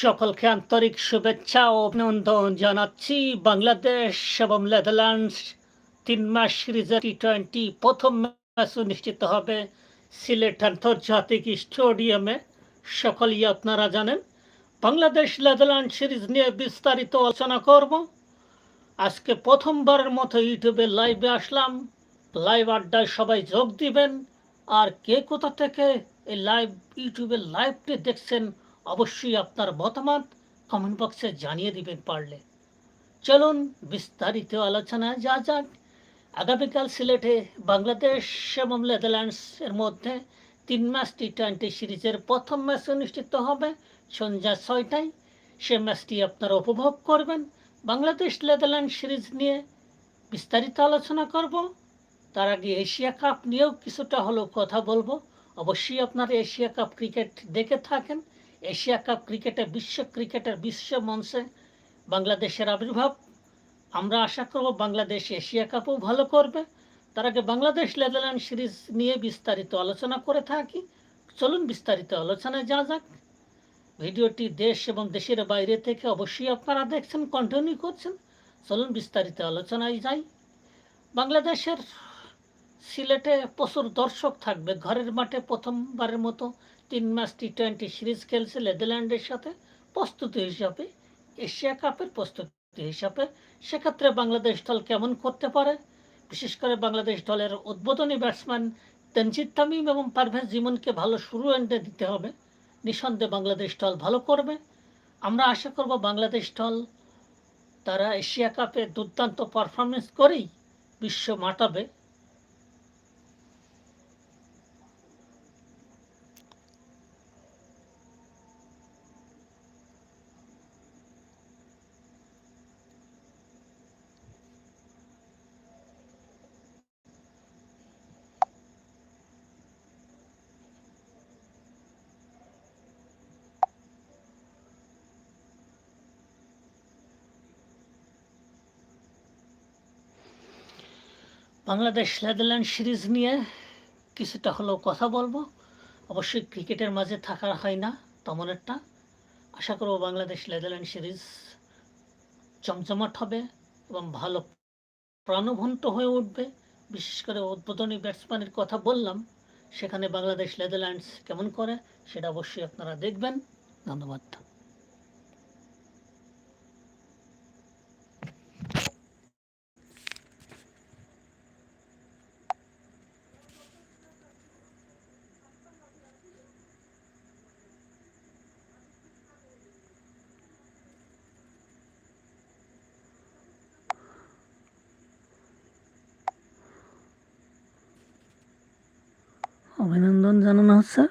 সকলকে আন্তরিক শুভেচ্ছা ও অভিনন্দন জানাচ্ছি বাংলাদেশ এবং নেদারল্যান্ডস। তিন মাস সিরিজের টি টোয়েন্টি প্রথম ম্যাচ অনুষ্ঠিত হবে সিলেট আন্তর্জাতিক স্টেডিয়ামে। সকলেই আপনারা জানেন, বাংলাদেশ নেদারল্যান্ড সিরিজ নিয়ে বিস্তারিত আলোচনা করব। আজকে প্রথমবারের মতো ইউটিউবে লাইভে আসলাম। লাইভ আড্ডায় সবাই যোগ দিবেন। আর কে কোথা থেকে এই লাইভ ইউটিউবের লাইভটি দেখছেন অবশ্যই আপনার মতামত কমেন্ট বক্সে জানিয়ে দিবেন পারলে। চলুন বিস্তারিত আলোচনা যা যাক। আগামীকাল সিলেটে বাংলাদেশ এবং নেদারল্যান্ডস এর মধ্যে তিন ম্যাচ টি টোয়েন্টি সিরিজের প্রথম ম্যাচ অনুষ্ঠিত হবে সন্ধ্যা ছয়টায়। সে ম্যাচটি আপনারা উপভোগ করবেন। বাংলাদেশ নেদারল্যান্ড সিরিজ নিয়ে বিস্তারিত আলোচনা করব। তার আগে এশিয়া কাপ নিয়েও কিছুটা হলেও কথা বলব। অবশ্যই আপনারা এশিয়া কাপ ক্রিকেট দেখে থাকেন। এশিয়া কাপ ক্রিকেটে, বিশ্ব ক্রিকেটের বিশ্ব মঞ্চে বাংলাদেশের আবির্ভাব। আমরা আশা করব বাংলাদেশ এশিয়া কাপও ভালো করবে। তার আগে বাংলাদেশ নেদারল্যান্ড সিরিজ নিয়ে বিস্তারিত আলোচনা করে থাকি। চলুন বিস্তারিত আলোচনায় যা যাক। ভিডিওটি দেশ এবং দেশের বাইরে থেকে অবশ্যই আপনারা দেখছেন কন্টিনিউ করছেন। চলুন বিস্তারিত আলোচনায় যাই। বাংলাদেশের সিলেটে প্রচুর দর্শক থাকবে, ঘরের মাঠে প্রথমবারের মতো তিন মাস টি টোয়েন্টি সিরিজ খেলছে নেদারল্যান্ডের সাথে, প্রস্তুতি হিসাবে, এশিয়া কাপের প্রস্তুতি হিসাবে। সেক্ষেত্রে বাংলাদেশ দল কেমন করতে পারে? বিশেষ করে বাংলাদেশ দলের উদ্বোধনী ব্যাটসম্যান তঞ্জিদ তামিম এবং পারভেজ জিমনকে ভালো শুরু এনে দিতে হবে। নিঃসন্দেহে বাংলাদেশ দল ভালো করবে। আমরা আশা করব বাংলাদেশ দল তারা এশিয়া কাপে দুর্দান্ত পারফরমেন্স করেই বিশ্ব মাটাবে বাংলাদেশ নেদারল্যান্ড সিরিজ নিয়ে কিছুটা হলেও কথা বলব। অবশ্যই ক্রিকেটের মাঝে থাকার হয় না তেমন একটা। আশা করব বাংলাদেশ নেদারল্যান্ড সিরিজ চমচমাট হবে এবং ভালো প্রাণবন্ত হয়ে উঠবে। বিশেষ করে উদ্বোধনী ব্যাটসম্যানের কথা বললাম, সেখানে বাংলাদেশ নেদারল্যান্ডস কেমন করে সেটা অবশ্যই আপনারা দেখবেন। ধন্যবাদ। অভিনন্দন জানানো হচ্ছে।